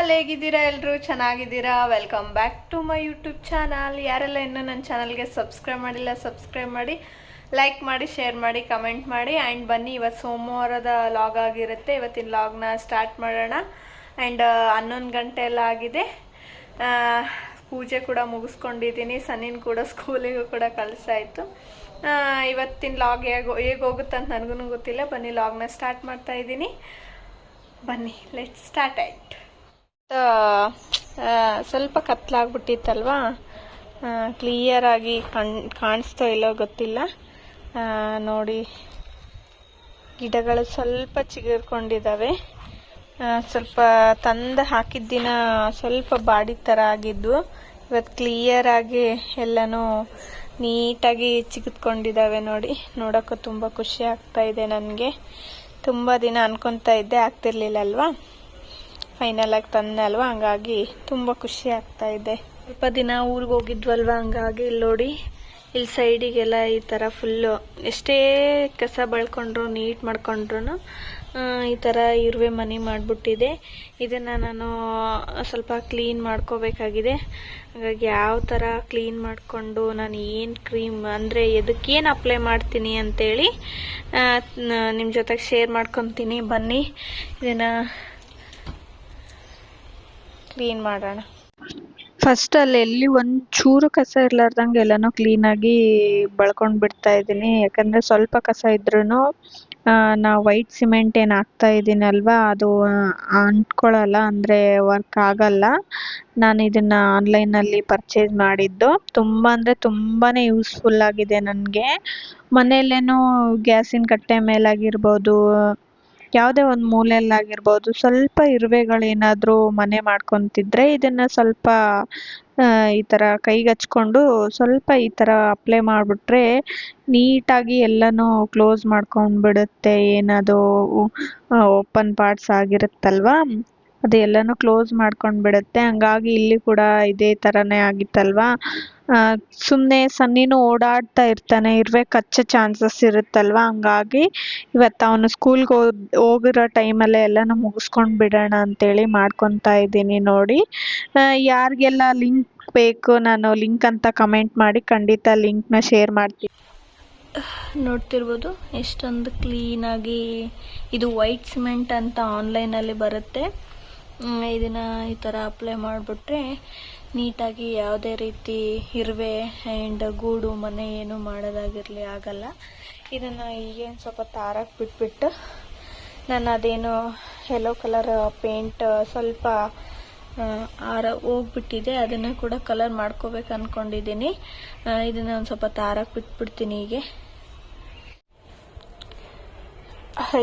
All ಹೇಗಿದ್ದೀರಾ ಎಲ್ಲರೂ ಚೆನ್ನಾಗಿದ್ದೀರಾ? Welcome back to my YouTube channel ಯಾರೆಲ್ಲ ಇನ್ನೂ ನನ್ನ ಚಾನಲ್ಗೆ ಸಬ್ಸ್ಕ್ರೈಬ್ ಮಾಡಿಲ್ಲ ಸಬ್ಸ್ಕ್ರೈಬ್ ಮಾಡಿ ಲೈಕ್ ಮಾಡಿ ಶೇರ್ ಮಾಡಿ ಕಮೆಂಟ್ ಮಾಡಿ. ಆ್ಯಂಡ್ ಬನ್ನಿ ಇವತ್ತು ಸೋಮವಾರದ ಲಾಗ್ ಆಗಿರುತ್ತೆ. ಇವತ್ತಿನ ಲಾಗ್ನ ಸ್ಟಾರ್ಟ್ ಮಾಡೋಣ. ಆ್ಯಂಡ್ ಹನ್ನೊಂದು ಗಂಟೆ ಎಲ್ಲ ಆಗಿದೆ. ಪೂಜೆ ಕೂಡ ಮುಗಿಸ್ಕೊಂಡಿದ್ದೀನಿ. ಸನ್ನಿನ ಕೂಡ ಸ್ಕೂಲಿಗೂ ಕೂಡ ಕಳಿಸಾಯಿತು. ಇವತ್ತಿನ ಲಾಗ್ ಹೇಗೆ ಹೇಗೆ ಹೋಗುತ್ತೆ ಅಂತ ನನಗೂ ಗೊತ್ತಿಲ್ಲ. ಬನ್ನಿ ಲಾಗ್ನ ಸ್ಟಾರ್ಟ್ ಮಾಡ್ತಾ ಇದ್ದೀನಿ. ಬನ್ನಿ ಲೆಟ್ ಸ್ಟಾರ್ಟ್ ಆಯ್ತು ಸ್ವಲ್ಪ ಕತ್ಲಾಗ್ಬಿಟ್ಟಿತ್ತಲ್ವಾ? ಕ್ಲಿಯರ್ ಆಗಿ ಕಣ್, ಕಾಣಿಸ್ತೋ ಇಲ್ಲೋ ಗೊತ್ತಿಲ್ಲ. ನೋಡಿ. ಗಿಡಗಳು ಸ್ವಲ್ಪ ಚಿಗುರ್ಕೊಂಡಿದ್ದಾವೆ ಸ್ವಲ್ಪ ತಂದು ಹಾಕಿದ ದಿನ ಸ್ವಲ್ಪ ಬಾಡಿ ಥರ ಆಗಿದ್ದು ಇವತ್ತು ಕ್ಲಿಯರ್ ಆಗಿ ಎಲ್ಲನೂ ನೀಟಾಗಿ ಚಿಗಿದ್ಕೊಂಡಿದ್ದಾವೆ ನೋಡಿ. ನೋಡೋಕ್ಕೂ ತುಂಬ ಖುಷಿ ಆಗ್ತಾ ಇದೆ ನನಗೆ. ತುಂಬ ದಿನ ಅನ್ಕೊತಾ ಇದ್ದೆ, ಆಗ್ತಿರ್ಲಿಲ್ಲ ಅಲ್ವಾ? ಫೈನಲ್ ಆಗಿ ತಂದೆ ಅಲ್ವಾ ಹಂಗಾಗಿ ತುಂಬ ಖುಷಿ ಆಗ್ತಾ ಇದೆ. ಸ್ವಲ್ಪ ದಿನ ಊರಿಗೆ ಹೋಗಿದ್ವಲ್ವಾ? ಹಂಗಾಗಿ ಇಲ್ಲಿ ನೋಡಿ ಇಲ್ಲಿ ಸೈಡಿಗೆಲ್ಲ ಈ ಥರ ಫುಲ್ಲು ಎಷ್ಟೇ ಕಸ ಬಳ್ಕೊಂಡ್ರು, ನೀಟ್ ಮಾಡ್ಕೊಂಡ್ರು ಈ ಥರ ಇರುವೆ ಮನೆ ಮಾಡಿಬಿಟ್ಟಿದೆ. ಇದನ್ನು ನಾನು ಸ್ವಲ್ಪ ಕ್ಲೀನ್ ಮಾಡ್ಕೋಬೇಕಾಗಿದೆ. ಹಾಗಾಗಿ ಯಾವ ಥರ ಕ್ಲೀನ್ ಮಾಡಿಕೊಂಡು, ನಾನು ಏನು ಕ್ರೀಮ್ ಅಂದರೆ ಎದಕ್ಕೇನು ಅಪ್ಲೈ ಮಾಡ್ತೀನಿ ಅಂತೇಳಿ ನಿಮ್ಮ ಜೊತೆಗೆ ಶೇರ್ ಮಾಡ್ಕೊತೀನಿ. ಬನ್ನಿ, ಇದನ್ನು ಕ್ಲೀನ್ ಮಾಡೋಣ. ಫಸ್ಟ್ ಅಲ್ಲಿ ಎಲ್ಲಿ ಒಂದ್ ಚೂರು ಕಸ ಇರ್ಲಾರ್ದಂಗೆ ಎಲ್ಲಾನು ಆಗಿ ಬಳ್ಕೊಂಡ್ ಬಿಡ್ತಾ ಇದೀನಿ ಯಾಕಂದ್ರೆ ಸ್ವಲ್ಪ ಕಸ ಇದ್ರೂನು ಆ, ನಾ ವೈಟ್ ಸಿಮೆಂಟ್ ಏನ್ ಹಾಕ್ತಾ ಇದೀನಿ ಅಲ್ವಾ ಅದು ಅಂಟ್ಕೊಳ್ಳಲ್ಲ ಅಂದ್ರೆ ವರ್ಕ್ ಆಗಲ್ಲ. ನಾನು ಇದನ್ನ ಆನ್ಲೈನ್ ಅಲ್ಲಿ ಪರ್ಚೇಸ್ ಮಾಡಿದ್ದು. ತುಂಬಾ ಅಂದ್ರೆ ತುಂಬಾನೇ ಯೂಸ್ಫುಲ್ ಆಗಿದೆ ನನಗೆ. ಮನೆಯಲ್ಲೇನೋ ಗ್ಯಾಸಿನ ಕಟ್ಟೆ ಮೇಲಾಗಿರ್ಬೋದು ಯಾವುದೇ ಒಂದು ಮೂಲೆಯಲ್ಲಾಗಿರ್ಬೋದು, ಸ್ವಲ್ಪ ಇರುವೆಗಳೇನಾದರೂ ಮನೆ ಮಾಡ್ಕೊತಿದ್ರೆ ಇದನ್ನ ಸ್ವಲ್ಪ ಈ ಥರ ಕೈಗೆ ಹಚ್ಕೊಂಡು ಸ್ವಲ್ಪ ಈ ಥರ ಅಪ್ಲೈ ಮಾಡಿಬಿಟ್ರೆ ನೀಟಾಗಿ ಎಲ್ಲನೂ ಕ್ಲೋಸ್ ಮಾಡ್ಕೊಂಡ್ಬಿಡುತ್ತೆ ಏನದು ಓಪನ್ ಪಾರ್ಟ್ಸ್ ಆಗಿರುತ್ತಲ್ವಾ? ಅದು ಎಲ್ಲನೂ ಕ್ಲೋಸ್ ಮಾಡ್ಕೊಂಡ್ಬಿಡುತ್ತೆ. ಹಂಗಾಗಿ ಇಲ್ಲಿ ಕೂಡ ಇದೇ ಥರನೇ ಆಗಿತ್ತಲ್ವಾ? ಸುಮ್ಮನೆ ಸನ್ನಿನೂ ಓಡಾಡ್ತಾ ಇರ್ತಾನೆ, ಇರುವೆ ಕಚ್ಚೋ ಚಾನ್ಸಸ್ ಇರುತ್ತಲ್ವಾ? ಹಂಗಾಗಿ ಇವತ್ತು ಅವನು ಸ್ಕೂಲ್ಗೆ ಹೋಗಿರೋ ಟೈಮಲ್ಲೇ ಎಲ್ಲನೂ ಮುಗಿಸ್ಕೊಂಡು ಬಿಡೋಣ ಅಂತೇಳಿ ಮಾಡ್ಕೊತಾ ಇದ್ದೀನಿ ನೋಡಿ. ಯಾರಿಗೆಲ್ಲ ಲಿಂಕ್ ಬೇಕು, ನಾನು ಲಿಂಕ್ ಅಂತ ಕಮೆಂಟ್ ಮಾಡಿ ಖಂಡಿತ ಲಿಂಕ್ನ ಶೇರ್ ಮಾಡ್ತೀನಿ. ನೋಡ್ತಿರ್ಬೋದು, ಎಷ್ಟೊಂದು ಕ್ಲೀನಾಗಿ ಇದು ವೈಟ್ ಸಿಮೆಂಟ್ ಅಂತ ಆನ್ಲೈನಲ್ಲಿ ಬರುತ್ತೆ. ಇದನ್ನ ಈ ಥರ ಅಪ್ಲೈ ಮಾಡಿಬಿಟ್ರೆ ನೀಟಾಗಿ ಯಾವುದೇ ರೀತಿ ಇರುವೆ ಆ್ಯಂಡ್ ಗೂಡು ಮನೆ ಏನು ಮಾಡೋದಾಗಿರಲಿ ಆಗಲ್ಲ. ಇದನ್ನು ಈಗೇನು ಸ್ವಲ್ಪ ತಾರಕ್ಕೆ ಬಿಟ್ಬಿಟ್ಟು ನಾನು ಅದೇನು ಯೆಲ್ಲೋ ಕಲರ್ ಪೇಂಟ್ ಸ್ವಲ್ಪ ಆರ ಹೋಗ್ಬಿಟ್ಟಿದೆ. ಅದನ್ನು ಕೂಡ ಕಲರ್ ಮಾಡ್ಕೋಬೇಕು ಅಂದ್ಕೊಂಡಿದ್ದೀನಿ ಇದನ್ನು ಒಂದು ಸ್ವಲ್ಪ ತಾರಕ್ಕೆ ಬಿಟ್ಬಿಡ್ತೀನಿ ಹೀಗೆ.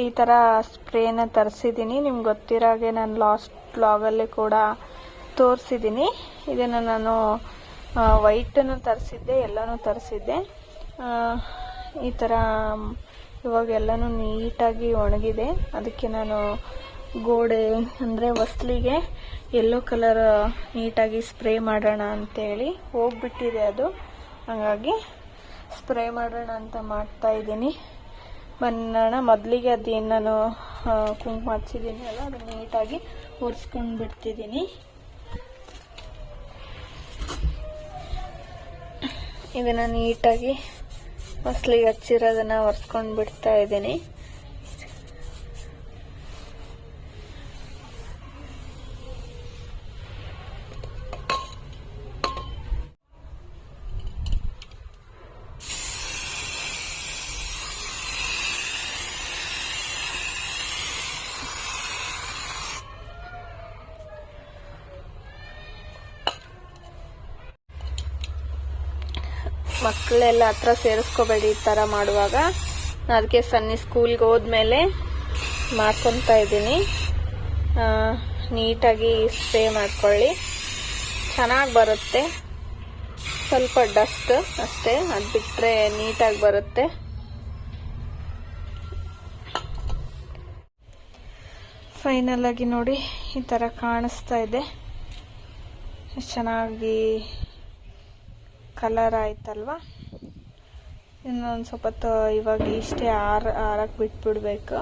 ಈ ಥರ ಸ್ಪ್ರೇನ ತರಿಸಿದ್ದೀನಿ ನಿಮ್ಗೆ ಗೊತ್ತಿರೋ ಹಾಗೆ ನಾನು ಲಾಸ್ಟ್ ಬ್ಲಾಗಲ್ಲಿ ಕೂಡ ತೋರಿಸಿದ್ದೀನಿ ಇದನ್ನು ನಾನು ವೈಟನ್ನು ತರಿಸಿದ್ದೆ ಎಲ್ಲನೂ ತರಿಸಿದ್ದೆ. ಈ ಥರ ಇವಾಗ ಎಲ್ಲನೂ ನೀಟಾಗಿ ಒಣಗಿದೆ. ಅದಕ್ಕೆ ನಾನು ಗೋಡೆ, ಅಂದರೆ ಹೊಸ್ಲಿಗೆ ಎಲ್ಲೋ ಕಲರ್ ನೀಟಾಗಿ ಸ್ಪ್ರೇ ಮಾಡೋಣ ಅಂತೇಳಿ ಹೋಗ್ಬಿಟ್ಟಿದೆ ಅದು. ಹಾಗಾಗಿ ಸ್ಪ್ರೇ ಮಾಡೋಣ ಅಂತ ಮಾಡ್ತಾ ಇದ್ದೀನಿ. ಬನ್ನೋಣ ಮೊದಲಿಗೆ ಅದೇನು ನಾನು ಕುಂಕುಮ ಹಚ್ಚಿದ್ದೀನಿ ಅಲ್ಲ, ಅದನ್ನು ನೀಟಾಗಿ ಒರೆಸ್ಕೊಂಡು ಬಿಡ್ತಿದ್ದೀನಿ ಇದನ್ನು ನೀಟಾಗಿ ಮಸ್ಲಿಗೆ ಹಚ್ಚಿರೋದನ್ನು ಒರೆಸ್ಕೊಂಡು ಬಿಡ್ತಾ ಇದ್ದೀನಿ ಮಕ್ಕಳೆಲ್ಲ ಹತ್ರ ಸೇರಿಸ್ಕೋಬೇಡಿ ಈ ಥರ ಮಾಡುವಾಗ. ಅದಕ್ಕೆ ಸನ್ನಿ ಸ್ಕೂಲ್ಗೆ ಹೋದ್ಮೇಲೆ ಮಾಡ್ಕೊತಾ ಇದ್ದೀನಿ. ನೀಟಾಗಿ ಸ್ಪ್ರೇ ಮಾಡ್ಕೊಳ್ಳಿ. ಚೆನ್ನಾಗಿ ಬರುತ್ತೆ. ಸ್ವಲ್ಪ ಡಸ್ಟ್ ಅಷ್ಟೇ, ಅದು ಬಿಟ್ಟರೆ ನೀಟಾಗಿ ಬರುತ್ತೆ. ಫೈನಲ್ ಆಗಿ ನೋಡಿ, ಈ ಥರ ಕಾಣಿಸ್ತಾ ಇದೆ. ಚೆನ್ನಾಗಿ ಕಲರ್ ಆಯ್ತಲ್ವ? ಇನ್ನೊಂದು ಸ್ವಲ್ಪ ಇವಾಗ ಇಷ್ಟೇ ಆರ ಆರಕ್ಕೆ ಬಿಟ್ಬಿಡ್ಬೇಕು.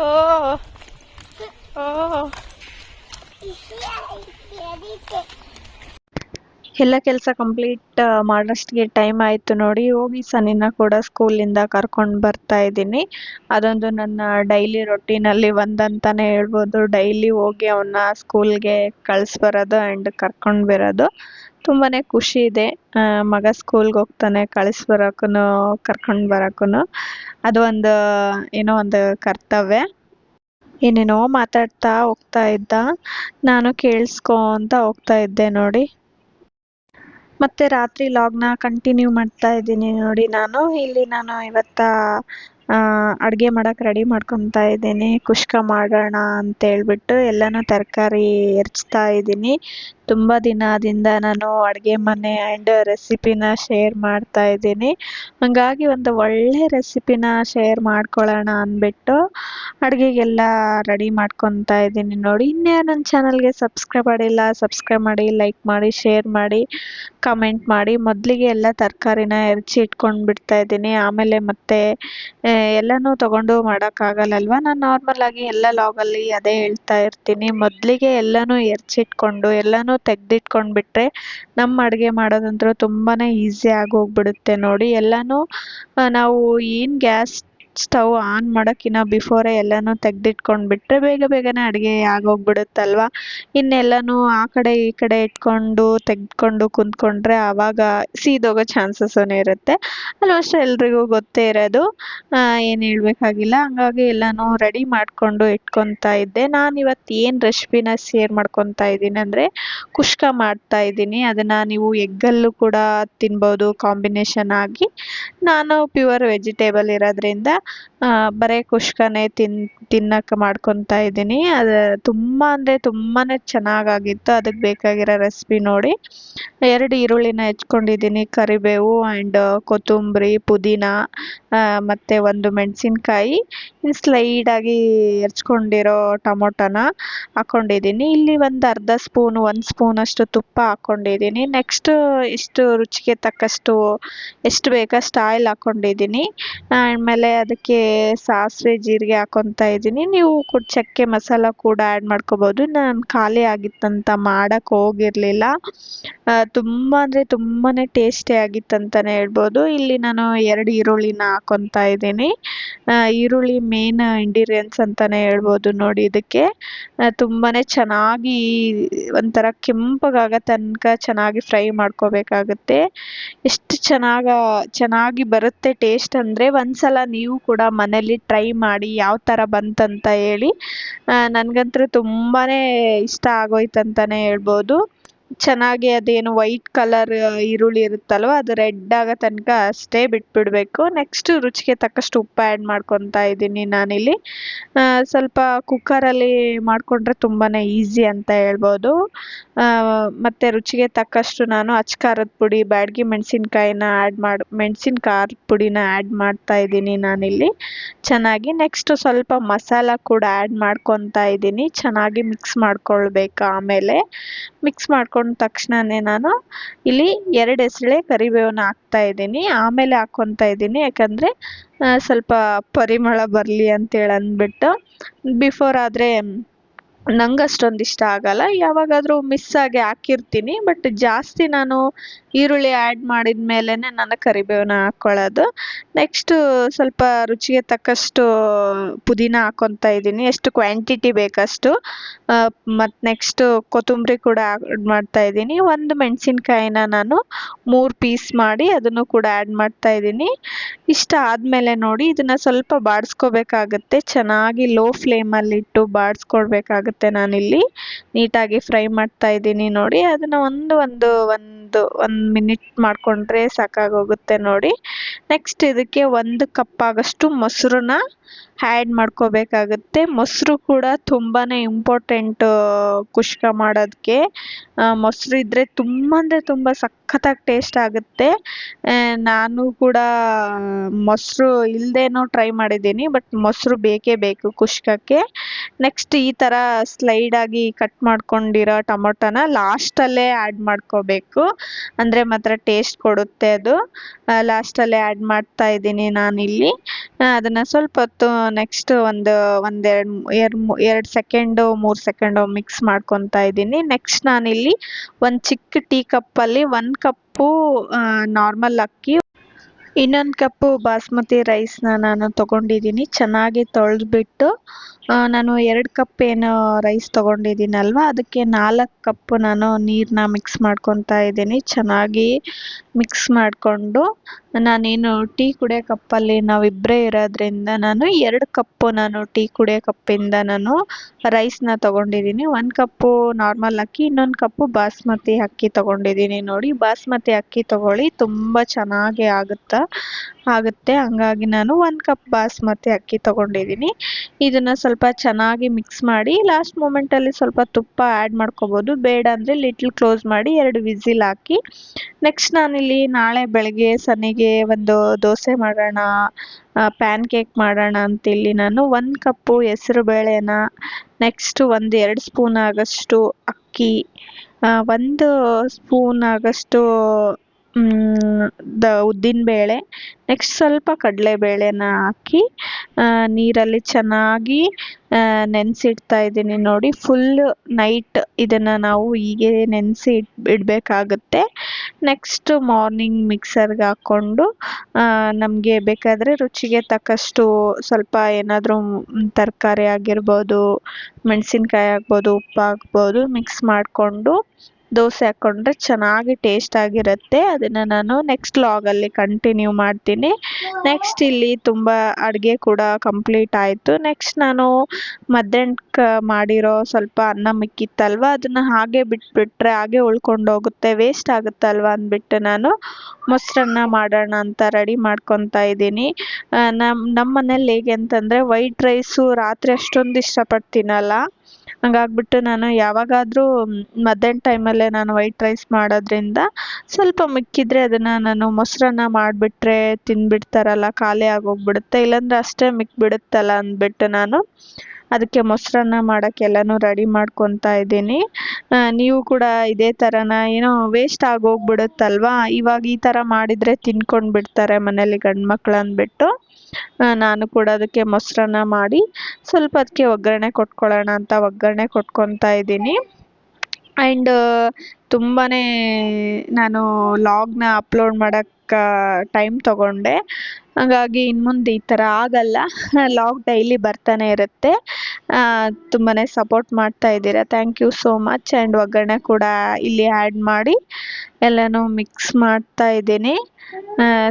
ಓ ಓ ಎಲ್ಲ ಕೆಲಸ ಕಂಪ್ಲೀಟ್ ಮಾಡೋಷ್ಟಿಗೆ ಟೈಮ್ ಆಯಿತು ನೋಡಿ, ಹೋಗಿ ಸನಿನ ಕೂಡ ಸ್ಕೂಲಿಂದ ಕರ್ಕೊಂಡು ಬರ್ತಾ ಇದ್ದೀನಿ. ಅದೊಂದು ನನ್ನ ಡೈಲಿ ರೊಟೀನಲ್ಲಿ ಒಂದಂತಾನೆ ಹೇಳ್ಬೋದು. ಡೈಲಿ ಹೋಗಿ ಅವನ್ನ ಸ್ಕೂಲ್ಗೆ ಕಳಿಸ್ಬರೋದು ಆ್ಯಂಡ್ ಕರ್ಕೊಂಡು ಬರೋದು. ತುಂಬಾ ಖುಷಿ ಇದೆ. ಮಗ ಸ್ಕೂಲ್ಗೆ ಹೋಗ್ತಾನೆ ಕಳಿಸ್ಬರೋಕ್ಕೂ ಕರ್ಕೊಂಡು ಬರೋಕ್ಕೂ ಅದು ಒಂದು, ಏನೋ ಒಂದು ಕರ್ತವ್ಯ. ಏನೇನೋ ಮಾತಾಡ್ತಾ ಹೋಗ್ತಾ ಇದ್ದ. ನಾನು ಕೇಳಿಸ್ಕೊಂತ ಹೋಗ್ತಾ ಇದ್ದೆ ನೋಡಿ. ಮತ್ತೆ ರಾತ್ರಿ ಲಾಗ್ನ ಕಂಟಿನ್ಯೂ ಮಾಡ್ತಾ ಇದ್ದೀನಿ ನೋಡಿ ನಾನು. ಇಲ್ಲಿ ನಾನು ಇವತ್ತ ಅಡುಗೆ ಮಾಡಕ್ಕೆ ರೆಡಿ ಮಾಡ್ಕೊತಾ ಇದ್ದೀನಿ. ಕುಷ್ಕ ಮಾಡೋಣ ಅಂತ ಹೇಳ್ಬಿಟ್ಟು ಎಲ್ಲನೂ ತರಕಾರಿ ಹೆಚ್ತಾ ಇದ್ದೀನಿ. ತುಂಬ ದಿನದಿಂದ ನಾನು ಅಡುಗೆ ಮನೆ ಆ್ಯಂಡ್ ರೆಸಿಪಿನ ಶೇರ್ ಮಾಡ್ತಾ ಇದ್ದೀನಿ. ಹಾಗಾಗಿ ಒಂದು ಒಳ್ಳೆ ರೆಸಿಪಿನ ಶೇರ್ ಮಾಡ್ಕೊಳ್ಳೋಣ ಅಂದ್ಬಿಟ್ಟು ಅಡುಗೆಗೆಲ್ಲ ರೆಡಿ ಮಾಡ್ಕೊತಾ ಇದ್ದೀನಿ ನೋಡಿ. ಇನ್ನೇ ನನ್ನ ಚಾನಲ್ಗೆ ಸಬ್ಸ್ಕ್ರೈಬ್ ಮಾಡಿಲ್ಲ ಸಬ್ಸ್ಕ್ರೈಬ್ ಮಾಡಿ ಲೈಕ್ ಮಾಡಿ ಶೇರ್ ಮಾಡಿ ಕಮೆಂಟ್ ಮಾಡಿ. ಮೊದಲಿಗೆ ಎಲ್ಲ ತರಕಾರಿನ ಎರಚಿ ಇಟ್ಕೊಂಡು ಬಿಡ್ತಾ ಇದ್ದೀನಿ. ಆಮೇಲೆ ಮತ್ತೆ ಎಲ್ಲನೂ ತಗೊಂಡು ಮಾಡೋಕ್ಕಾಗಲ್ಲಲ್ವ? ನಾನು ನಾರ್ಮಲ್ ಆಗಿ ಎಲ್ಲ ಲಾಗಲ್ಲಿ ಅದೇ ಹೇಳ್ತಾ ಇರ್ತೀನಿ. ಮೊದಲಿಗೆ ಎಲ್ಲನೂ ಹೆಚ್ಚಿಟ್ಕೊಂಡು ಎಲ್ಲನೂ ತೆಗ್ದಿಟ್ಕೊಂಡು ಬಿಟ್ರೆ ನಮ್ಮ ಅಡುಗೆ ಮಾಡೋದಂತೂ ತುಂಬಾ ಈಸಿ ಆಗೋಗ್ಬಿಡುತ್ತೆ ನೋಡಿ. ಎಲ್ಲನೂ ನಾವು ಏನು ಗ್ಯಾಸ್ ಸ್ಟವ್ ಆನ್ ಮಾಡೋಕ್ಕಿಂತ ಬಿಫೋರೇ ಎಲ್ಲನೂ ತೆಗೆದಿಟ್ಕೊಂಡ್ಬಿಟ್ರೆ ಬೇಗ ಬೇಗನೆ ಅಡುಗೆ ಆಗೋಗ್ಬಿಡುತ್ತಲ್ವ? ಇನ್ನೆಲ್ಲನೂ ಆ ಕಡೆ ಈ ಕಡೆ ಇಟ್ಕೊಂಡು ತೆಗೆದ್ಕೊಂಡು ಕುಂತ್ಕೊಂಡ್ರೆ ಆವಾಗ ಸೀದೋಗೋ ಚಾನ್ಸಸ್ಸೂ ಇರುತ್ತೆ. ಆಲ್ಮೋಸ್ಟ್ ಎಲ್ರಿಗೂ ಗೊತ್ತೇ ಇರೋದು. ಏನು ಹೇಳ್ಬೇಕಾಗಿಲ್ಲ. ಹಂಗಾಗಿ ಎಲ್ಲನೂ ರೆಡಿ ಮಾಡಿಕೊಂಡು ಇಟ್ಕೊತಾ ಇದ್ದೆ. ನಾನು ಇವತ್ತು ಏನು ರೆಸಿಪಿನ ಶೇರ್ ಮಾಡ್ಕೊತಾ ಇದ್ದೀನಿ ಅಂದರೆ ಕುಷ್ಕ ಮಾಡ್ತಾ ಇದ್ದೀನಿ. ಅದನ್ನು ನೀವು ಎಗ್ಗಲ್ಲೂ ಕೂಡ ತಿನ್ಬೋದು ಕಾಂಬಿನೇಷನ್ ಆಗಿ. ನಾನು ಪ್ಯೂರ್ ವೆಜಿಟೇಬಲ್ ಇರೋದ್ರಿಂದ ಬರೀ ಕುಷ್ಕನೇ ತಿನ್ ತಿನ್ನಕ್ಕೆ ಮಾಡ್ಕೊತಾ ಇದ್ದೀನಿ. ಅದು ತುಂಬ ಅಂದರೆ ತುಂಬಾ ಚೆನ್ನಾಗಾಗಿತ್ತು. ಅದಕ್ಕೆ ಬೇಕಾಗಿರೋ ರೆಸಿಪಿ ನೋಡಿ. ಎರಡು ಈರುಳ್ಳಿನ ಹೆಚ್ಕೊಂಡಿದ್ದೀನಿ. ಕರಿಬೇವು ಆ್ಯಂಡ್ ಕೊತ್ತಂಬರಿ, ಪುದೀನ ಮತ್ತೆ ಒಂದು ಮೆಣಸಿನ್ಕಾಯಿ. ಸ್ಲೈಡಾಗಿ ಹೆಚ್ಕೊಂಡಿರೋ ಟೊಮೊಟೊನ ಹಾಕ್ಕೊಂಡಿದ್ದೀನಿ ಇಲ್ಲಿ ಒಂದು ಅರ್ಧ ಸ್ಪೂನ್, ಒಂದು ಸ್ಪೂನಷ್ಟು ತುಪ್ಪ ಹಾಕ್ಕೊಂಡಿದ್ದೀನಿ ನೆಕ್ಸ್ಟ್ ಇಷ್ಟು ರುಚಿಗೆ ತಕ್ಕಷ್ಟು, ಎಷ್ಟು ಬೇಕಷ್ಟು ಆಯಿಲ್ ಹಾಕ್ಕೊಂಡಿದ್ದೀನಿ ಆಮೇಲೆ ಅದಕ್ಕೆ ಸಾಸಿವೆ, ಜೀರಿಗೆ ಹಾಕೊತಾ ಇದ್ದೀನಿ. ನೀವು ಕೂಡ ಚಕ್ಕೆ ಮಸಾಲ ಕೂಡ ಆ್ಯಡ್ ಮಾಡ್ಕೋಬೋದು. ನಾನು ಖಾಲಿ ಆಗಿತ್ತಂತ ಮಾಡೋಕ್ಕೆ ಹೋಗಿರಲಿಲ್ಲ. ತುಂಬ ಅಂದರೆ ತುಂಬಾ ಟೇಸ್ಟಿ ಆಗಿತ್ತಂತಲೇ ಹೇಳ್ಬೋದು. ಇಲ್ಲಿ ನಾನು ಎರಡು ಈರುಳ್ಳಿನ ಹಾಕೊತಾ ಇದ್ದೀನಿ. ಈರುಳ್ಳಿ ಮೇನ್ ಇಂಡಿರಿಯನ್ಸ್ ಅಂತಲೇ ಹೇಳ್ಬೋದು ನೋಡಿ ಇದಕ್ಕೆ. ತುಂಬಾ ಚೆನ್ನಾಗಿ ಒಂಥರ ಕೆಂಪಗಾಗೋ ತನಕ ಚೆನ್ನಾಗಿ ಫ್ರೈ ಮಾಡ್ಕೋಬೇಕಾಗುತ್ತೆ. ಎಷ್ಟು ಚೆನ್ನಾಗ, ಚೆನ್ನಾಗಿ ಬರುತ್ತೆ ಟೇಸ್ಟ್ ಅಂದರೆ ಒಂದ್ಸಲ ನೀವು ಕೂಡ ಮನೇಲಿ ಟ್ರೈ ಮಾಡಿ ಯಾವ ಥರ ಬಂತಂತ ಹೇಳಿ ನನಗಂತೂ ತುಂಬಾ ಇಷ್ಟ ಆಗೋಯ್ತು ಅಂತಲೇ ಹೇಳ್ಬೋದು. ಚೆನ್ನಾಗಿ ಅದೇನು ವೈಟ್ ಕಲರ್ ಈರುಳ್ಳಿ ಇರುತ್ತಲ್ವ, ಅದು ರೆಡ್ ಆಗೋ ತನಕ ಅಷ್ಟೇ ಬಿಟ್ಬಿಡಬೇಕು. ನೆಕ್ಸ್ಟ್ ರುಚಿಗೆ ತಕ್ಕಷ್ಟು ಉಪ್ಪು ಆ್ಯಡ್ ಮಾಡ್ಕೊತಾ ಇದ್ದೀನಿ ನಾನಿಲ್ಲಿ. ಸ್ವಲ್ಪ ಕುಕ್ಕರಲ್ಲಿ ಮಾಡಿಕೊಂಡ್ರೆ ತುಂಬಾ ಈಸಿ ಅಂತ ಹೇಳ್ಬೋದು. ಮತ್ತು ರುಚಿಗೆ ತಕ್ಕಷ್ಟು ನಾನು ಹಚ್ ಖಾರದ ಪುಡಿ, ಬ್ಯಾಡಗಿ ಮೆಣಸಿನ್ಕಾಯಿನ ಆ್ಯಡ್ ಮಾಡಿ, ಮೆಣಸಿನ ಖಾರದ ಪುಡಿನ ಆ್ಯಡ್ ಮಾಡ್ತಾ ಇದ್ದೀನಿ ನಾನಿಲ್ಲಿ. ಚೆನ್ನಾಗಿ ನೆಕ್ಸ್ಟ್ ಸ್ವಲ್ಪ ಮಸಾಲ ಕೂಡ ಆ್ಯಡ್ ಮಾಡ್ಕೊತಾ ಇದ್ದೀನಿ. ಚೆನ್ನಾಗಿ ಮಿಕ್ಸ್ ಮಾಡ್ಕೊಳ್ಬೇಕು ಆಮೇಲೆ. ಮಿಕ್ಸ್ ಮಾಡ್ಕೊಂಡ ತಕ್ಷಣನೇ ನಾನು ಇಲ್ಲಿ ಎರಡು ಎಸಳೆ ಕರಿಬೇವನ್ನ ಹಾಕ್ತಾ ಇದ್ದೀನಿ. ಆಮೇಲೆ ಹಾಕ್ಕೊತಾ ಇದ್ದೀನಿ. ಯಾಕಂದರೆ ಸ್ವಲ್ಪ ಪರಿಮಳ ಬರಲಿ ಅಂತೇಳಿ ಅಂದ್ಬಿಟ್ಟು ಬಿಫೋರ್ ಆದರೆ ನಂಗೆ ಅಷ್ಟೊಂದು ಇಷ್ಟ ಆಗಲ್ಲ. ಯಾವಾಗಾದರೂ ಮಿಸ್ ಆಗಿ ಹಾಕಿರ್ತೀನಿ. ಬಟ್ ಜಾಸ್ತಿ ನಾನು ಈರುಳ್ಳಿ ಆ್ಯಡ್ ಮಾಡಿದ ಮೇಲೇ ನಾನು ಕರಿಬೇವನ್ನ ಹಾಕ್ಕೊಳ್ಳೋದು ನೆಕ್ಸ್ಟು ಸ್ವಲ್ಪ ರುಚಿಗೆ ತಕ್ಕಷ್ಟು ಪುದೀನ ಹಾಕ್ಕೊತಾ ಇದ್ದೀನಿ. ಎಷ್ಟು ಕ್ವಾಂಟಿಟಿ ಬೇಕಷ್ಟು. ಮತ್ತು ನೆಕ್ಸ್ಟು ಕೊತ್ತಂಬರಿ ಕೂಡ ಆ್ಯಡ್ ಮಾಡ್ತಾ ಇದ್ದೀನಿ. ಒಂದು ಮೆಣಸಿನ್ಕಾಯಿನ ನಾನು ಮೂರು ಪೀಸ್ ಮಾಡಿ ಅದನ್ನು ಕೂಡ ಆ್ಯಡ್ ಮಾಡ್ತಾ ಇದ್ದೀನಿ. ಇಷ್ಟ ಆದಮೇಲೆ ನೋಡಿ, ಇದನ್ನು ಸ್ವಲ್ಪ ಬಾಡಿಸ್ಕೋಬೇಕಾಗತ್ತೆ. ಚೆನ್ನಾಗಿ ಲೋ ಫ್ಲೇಮಲ್ಲಿಟ್ಟು ಬಾಡಿಸ್ಕೊಳ್ಬೇಕಾಗತ್ತೆ ನಾನಿಲ್ಲಿ. ನೀಟಾಗಿ ಫ್ರೈ ಮಾಡ್ತಾ ಇದ್ದೀನಿ ನೋಡಿ. ಅದನ್ನು ಒಂದು ಒಂದು ಒಂದು ಒಂದು ಮಿನಿಟ್ ಮಾಡಿಕೊಂಡ್ರೆ ಸಾಕಾಗೋಗುತ್ತೆ ನೋಡಿ. ನೆಕ್ಸ್ಟ್ ಇದಕ್ಕೆ ಒಂದು ಕಪ್ ಆಗಷ್ಟು ಮೊಸರನ್ನ ಆ್ಯಡ್ ಮಾಡ್ಕೋಬೇಕಾಗುತ್ತೆ. ಮೊಸರು ಕೂಡ ತುಂಬಾ ಇಂಪಾರ್ಟೆಂಟು ಕುಷ್ಕ ಮಾಡೋದಕ್ಕೆ ಮೊಸರು ಇದ್ದರೆ ತುಂಬ ಅಂದರೆ ತುಂಬ ಸಖತ್ತಾಗಿ ಟೇಸ್ಟ್ ಆಗುತ್ತೆ. ನಾನು ಕೂಡ ಮೊಸರು ಇಲ್ಲದೇನೋ ಟ್ರೈ ಮಾಡಿದ್ದೀನಿ ಬಟ್ ಮೊಸರು ಬೇಕೇ ಬೇಕು ಕುಷ್ಕಕ್ಕೆ. ನೆಕ್ಸ್ಟ್ ಈ ಥರ ಸ್ಲೈಡಾಗಿ ಕಟ್ ಮಾಡ್ಕೊಂಡಿರೋ ಟೊಮೊಟೊನ ಲಾಸ್ಟಲ್ಲೇ ಆ್ಯಡ್ ಮಾಡ್ಕೋಬೇಕು. ಅಂದರೆ ಮಾತ್ರ ಟೇಸ್ಟ್ ಕೊಡುತ್ತೆ ಅದು. ಲಾಸ್ಟಲ್ಲೇ ಆ್ಯಡ್ ಮಾಡ್ತಾ ಇದ್ದೀನಿ ನಾನಿಲ್ಲಿ. ಅದನ್ನು ಸ್ವಲ್ಪ ಹೊತ್ತು ನೆಕ್ಸ್ಟ್ ಒಂದು ಒಂದೆರಡು ಎರಡು ಎರಡು ಸೆಕೆಂಡು ಮೂರು ಸೆಕೆಂಡು ಮಿಕ್ಸ್ ಮಾಡ್ಕೊತಾ ಇದ್ದೀನಿ. ನೆಕ್ಸ್ಟ್ ನಾನಿಲ್ಲಿ ಒಂದು ಚಿಕ್ಕ ಟೀ ಕಪ್ಪಲ್ಲಿ ಒಂದು ಕಪ್ಪು ನಾರ್ಮಲ್ ಅಕ್ಕಿ, ಇನ್ನೊಂದು ಕಪ್ಪು ಬಾಸ್ಮತಿ ರೈಸ್ನ ನಾನು ತೊಗೊಂಡಿದ್ದೀನಿ. ಚೆನ್ನಾಗಿ ತೊಳೆದ್ಬಿಟ್ಟು ನಾನು ಎರಡು ಕಪ್ ಏನು ರೈಸ್ ತೊಗೊಂಡಿದ್ದೀನಲ್ವ? ಅದಕ್ಕೆ ನಾಲ್ಕು ಕಪ್ ನಾನು ನೀರನ್ನ ಮಿಕ್ಸ್ ಮಾಡ್ಕೊತಾ ಇದ್ದೀನಿ. ಚೆನ್ನಾಗಿ ಮಿಕ್ಸ್ ಮಾಡಿಕೊಂಡು ನಾನೇನು ಟೀ ಕುಡಿಯೋ ಕಪ್ಪಲ್ಲಿ ನಾವಿಬ್ಬರೇ ಇರೋದ್ರಿಂದ ನಾನು ಎರಡು ಕಪ್ಪು ನಾನು ಟೀ ಕುಡಿಯೋ ಕಪ್ಪಿಂದ ನಾನು ರೈಸ್ನ ತೊಗೊಂಡಿದ್ದೀನಿ. ಒಂದು ಕಪ್ಪು ನಾರ್ಮಲ್ ಅಕ್ಕಿ, ಇನ್ನೊಂದು ಕಪ್ಪು ಬಾಸ್ಮತಿ ಅಕ್ಕಿ ತೊಗೊಂಡಿದ್ದೀನಿ ನೋಡಿ. ಬಾಸ್ಮತಿ ಅಕ್ಕಿ ತೊಗೊಳ್ಳಿ, ತುಂಬ ಚೆನ್ನಾಗಿ ಆಗುತ್ತೆ? ಆಗುತ್ತೆ. ಹಂಗಾಗಿ ನಾನು ಒಂದು ಕಪ್ ಬಾಸ್ಮತಿ ಅಕ್ಕಿ ತೊಗೊಂಡಿದ್ದೀನಿ ಇದನ್ನು ಸ್ವಲ್ಪ ಚೆನ್ನಾಗಿ ಮಿಕ್ಸ್ ಮಾಡಿ ಲಾಸ್ಟ್ ಮೂಮೆಂಟಲ್ಲಿ ಸ್ವಲ್ಪ ತುಪ್ಪ ಆ್ಯಡ್ ಮಾಡ್ಕೋಬೋದು. ಬೇಡ ಅಂದರೆ ಲಿಟ್ಲ್ ಕ್ಲೋಸ್ ಮಾಡಿ ಎರಡು ವಿಸಿಲ್ ಹಾಕಿ ನೆಕ್ಸ್ಟ್ ನಾನಿಲ್ಲಿ ನಾಳೆ ಬೆಳಗ್ಗೆ ಸನ್ನಿಗೆ ಒಂದು ದೋಸೆ ಮಾಡೋಣ ಪ್ಯಾನ್ ಕೇಕ್ ಮಾಡೋಣ ಅಂತೇಳಿ ನಾನು ಒಂದು ಕಪ್ಪು ಹೆಸ್ರು ಬೇಳೆನ ನೆಕ್ಸ್ಟು ಒಂದು ಎರಡು ಸ್ಪೂನ್ ಆಗೋಷ್ಟು ಅಕ್ಕಿ ಒಂದು ಸ್ಪೂನ್ ಆಗೋಷ್ಟು ದ ಉದ್ದಿನಬೇಳೆ ನೆಕ್ಸ್ಟ್ ಸ್ವಲ್ಪ ಕಡಲೆಬೇಳೆನ ಹಾಕಿ ನೀರಲ್ಲಿ ಚೆನ್ನಾಗಿ ನೆನೆಸಿಡ್ತಾ ಇದ್ದೀನಿ ನೋಡಿ. ಫುಲ್ ನೈಟ್ ಇದನ್ನು ನಾವು ಹೀಗೆ ನೆನೆಸಿ ಇಟ್ ಇಡಬೇಕಾಗುತ್ತೆ. ನೆಕ್ಸ್ಟ್ ಮಾರ್ನಿಂಗ್ ಮಿಕ್ಸರ್ಗೆ ಹಾಕ್ಕೊಂಡು ನಮಗೆ ಬೇಕಾದರೆ ರುಚಿಗೆ ತಕ್ಕಷ್ಟು ಸ್ವಲ್ಪ ಏನಾದರೂ ತರಕಾರಿ ಆಗಿರ್ಬೋದು, ಮೆಣಸಿನ್ಕಾಯಿ ಆಗ್ಬೋದು ಉಪ್ಪು ಹಾಕ್ಬೋದು ಮಿಕ್ಸ್ ಮಾಡಿಕೊಂಡು ದೋಸೆ ಹಾಕ್ಕೊಂಡ್ರೆ ಚೆನ್ನಾಗಿ ಟೇಸ್ಟ್ ಆಗಿರುತ್ತೆ. ಅದನ್ನು ನಾನು ನೆಕ್ಸ್ಟ್ ಲಾಗಲ್ಲಿ ಕಂಟಿನ್ಯೂ ಮಾಡ್ತೀನಿ. ನೆಕ್ಸ್ಟ್ ಇಲ್ಲಿ ತುಂಬ ಅಡುಗೆ ಕೂಡ ಕಂಪ್ಲೀಟ್ ಆಯಿತು. ನೆಕ್ಸ್ಟ್ ನಾನು ಮಧ್ಯಾಹ್ನಕ್ಕೆ ಮಾಡಿರೋ ಸ್ವಲ್ಪ ಅನ್ನ ಮಿಕ್ಕಿತ್ತಲ್ವ, ಅದನ್ನು ಹಾಗೆ ಬಿಟ್ಬಿಟ್ರೆ ಹಾಗೆ ಉಳ್ಕೊಂಡೋಗುತ್ತೆ ವೇಸ್ಟ್ ಆಗುತ್ತಲ್ವ ಅಂದ್ಬಿಟ್ಟು ನಾನು ಮೊಸರನ್ನ ಮಾಡೋಣ ಅಂತ ರೆಡಿ ಮಾಡ್ಕೊತಾ ಇದ್ದೀನಿ. ನಮ್ಮ ನಮ್ಮ ಮನೇಲಿ ಹೇಗೆ ಅಂತಂದರೆ ವೈಟ್ ರೈಸು ರಾತ್ರಿ ಅಷ್ಟೊಂದು ಇಷ್ಟಪಟ್ಟು ತಿನ್ನಲ್ಲ ಹಂಗಾಗ್ಬಿಟ್ಟು ನಾನು ಯಾವಾಗಾದರೂ ಮಧ್ಯಾಹ್ನ ಟೈಮಲ್ಲೇ ನಾನು ವೈಟ್ ರೈಸ್ ಮಾಡೋದ್ರಿಂದ ಸ್ವಲ್ಪ ಮಿಕ್ಕಿದ್ರೆ ಅದನ್ನು ನಾನು ಮೊಸರನ್ನ ಮಾಡಿಬಿಟ್ರೆ ತಿಂದ್ಬಿಡ್ತಾರಲ್ಲ ಖಾಲಿ ಆಗೋಗ್ಬಿಡುತ್ತೆ. ಇಲ್ಲಾಂದ್ರೆ ಅಷ್ಟೇ ಮಿಕ್ಬಿಡತ್ತಲ್ಲ ಅಂದ್ಬಿಟ್ಟು ನಾನು ಅದಕ್ಕೆ ಮೊಸರನ್ನ ಮಾಡೋಕ್ಕೆ ಎಲ್ಲನೂ ರೆಡಿ ಮಾಡ್ಕೊತಾ ಇದ್ದೀನಿ. ನೀವು ಕೂಡ ಇದೇ ಥರನ ಏನೋ ವೇಸ್ಟ್ ಆಗೋಗ್ಬಿಡುತ್ತಲ್ವಾ? ಇವಾಗ ಈ ಥರ ಮಾಡಿದರೆ ತಿನ್ಕೊಂಡು ಬಿಡ್ತಾರೆ ಮನೇಲಿ ಗಂಡು ಮಕ್ಳು ಅಂದ್ಬಿಟ್ಟು. ನಾನು ಕೂಡ ಅದಕ್ಕೆ ಮೊಸರನ್ನ ಮಾಡಿ ಸ್ವಲ್ಪ ಅದಕ್ಕೆ ಒಗ್ಗರಣೆ ಕೊಟ್ಕೊಳ್ಳೋಣ ಅಂತ ಒಗ್ಗರಣೆ ಕೊಟ್ಕೊತಾ ಇದ್ದೀನಿ. ಆ್ಯಂಡ್ ತುಂಬಾ ನಾನು ಲಾಗ್ನ ಅಪ್ಲೋಡ್ ಮಾಡೋಕ್ಕೆ ಟೈಮ್ ತಗೊಂಡೆ. ಹಾಗಾಗಿ ಇನ್ನು ಮುಂದೆ ಈ ಥರ ಆಗಲ್ಲ. ಲಾಗ್ ಡೈಲಿ ಬರ್ತಾನೆ ಇರುತ್ತೆ. ತುಂಬಾ ಸಪೋರ್ಟ್ ಮಾಡ್ತಾ ಇದ್ದೀರಾ. Thank you so much and ಒಗ್ಗರಣೆ ಕೂಡ ಇಲ್ಲಿ ಆ್ಯಡ್ ಮಾಡಿ ಎಲ್ಲನೂ ಮಿಕ್ಸ್ ಮಾಡ್ತಾ ಇದ್ದೀನಿ.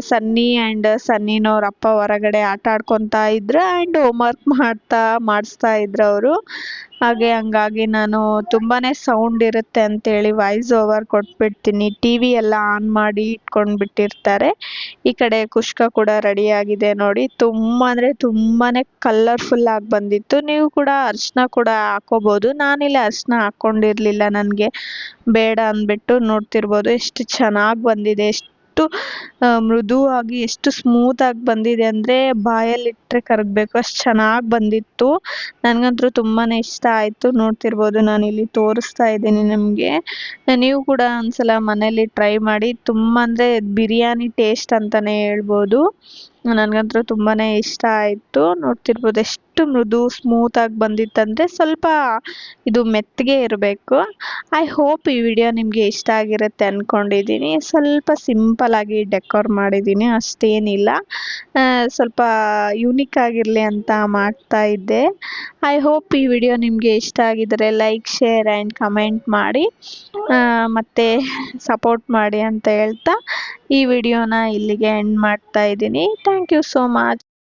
ಸನ್ನಿ ಆ್ಯಂಡ್ ಸನ್ನಿನವ್ರ ಅಪ್ಪ ಹೊರಗಡೆ ಆಟ ಆಡ್ಕೊತಾ ಇದ್ರು ಆ್ಯಂಡ್ ಹೋಮ್ವರ್ಕ್ ಮಾಡ್ತಾ, ಮಾಡಿಸ್ತಾ ಇದ್ರು ಅವರು. ಹಾಗೆ ಹಂಗಾಗಿ ನಾನು ತುಂಬಾ ಸೌಂಡ್ ಇರುತ್ತೆ ಅಂತೇಳಿ ವಾಯ್ಸ್ ಓವರ್ ಕೊಟ್ಬಿಡ್ತೀನಿ. ಟಿ ವಿ ಎಲ್ಲ ಆನ್ ಮಾಡಿ ಇಟ್ಕೊಂಡು ಬಿಟ್ಟಿರ್ತಾರೆ ಈ ಕಡೆ ಕುಷ್ಕ ಕೂಡ ರೆಡಿಯಾಗಿದೆ ನೋಡಿ. ತುಂಬ ಅಂದರೆ ತುಂಬಾ ಕಲರ್ಫುಲ್ ಆಗಿ ಬಂದಿತ್ತು. ನೀವು ಕೂಡ ಅರಿಶಿನ ಕೂಡ ಹಾಕೋಬೋದು. ನಾನಿಲ್ಲಿ ಅರಿಶಿನ ಹಾಕ್ಕೊಂಡಿರಲಿಲ್ಲ ನನಗೆ. ಬೇಡ ಅಂದ್ಬಿಟ್ಟು ನೋಡ್ತಿರ್ಬೋದು. ಎಷ್ಟು ಚೆನ್ನಾಗಿ ಬಂದಿದೆ ಮೃದುವಾಗಿ ಎಷ್ಟು ಸ್ಮೂತಾಗಿ ಬಂದಿದೆ ಅಂದರೆ ಬಾಯಲ್ಲಿಟ್ಟರೆ ಕರಗಬೇಕು. ಅಷ್ಟು ಚೆನ್ನಾಗಿ ಬಂದಿತ್ತು. ನನಗಂತೂ ತುಂಬಾ ಇಷ್ಟ ಆಯಿತು. ನೋಡ್ತಿರ್ಬೋದು ನಾನಿಲ್ಲಿ ತೋರಿಸ್ತಾ ಇದ್ದೀನಿ ನಿಮಗೆ. ನೀವು ಕೂಡ ಒಂದ್ಸಲ ಮನೇಲಿ ಟ್ರೈ ಮಾಡಿ. ತುಂಬ ಅಂದರೆ ಬಿರಿಯಾನಿ ಟೇಸ್ಟ್ ಅಂತಲೇ ಹೇಳ್ಬೋದು. ನನಗಂತೂ ತುಂಬಾ ಇಷ್ಟ ಆಯಿತು. ನೋಡ್ತಿರ್ಬೋದು ಎಷ್ಟು ಮೃದು ಸ್ಮೂತಾಗಿ ಬಂದಿತ್ತಂದರೆ ಸ್ವಲ್ಪ ಇದು ಮೆತ್ತಗೆ ಇರಬೇಕು. ಐ ಹೋಪ್ ಈ ವಿಡಿಯೋ ನಿಮಗೆ ಇಷ್ಟ ಆಗಿರುತ್ತೆ ಅಂದ್ಕೊಂಡಿದ್ದೀನಿ ಸ್ವಲ್ಪ ಸಿಂಪಲಾಗಿ ಡೆಕೋರ್ ಮಾಡಿದ್ದೀನಿ ಅಷ್ಟೇನಿಲ್ಲ. ಸ್ವಲ್ಪ ಯೂನಿಕ್ ಆಗಿರಲಿ ಅಂತ ಮಾಡ್ತಾ ಇದ್ದೆ. ಐ ಹೋಪ್ ಈ ವಿಡಿಯೋ ನಿಮಗೆ ಇಷ್ಟ ಆಗಿದ್ದರೆ ಲೈಕ್ ಶೇರ್ ಆ್ಯಂಡ್ ಕಮೆಂಟ್ ಮಾಡಿ. ಮತ್ತು ಸಪೋರ್ಟ್ ಮಾಡಿ ಅಂತ ಹೇಳ್ತಾ ಈ ವಿಡಿಯೋನ ಇಲ್ಲಿಗೆ ಎಂಡ್ ಮಾಡ್ತಾ ಇದ್ದೀನಿ. Thank you so much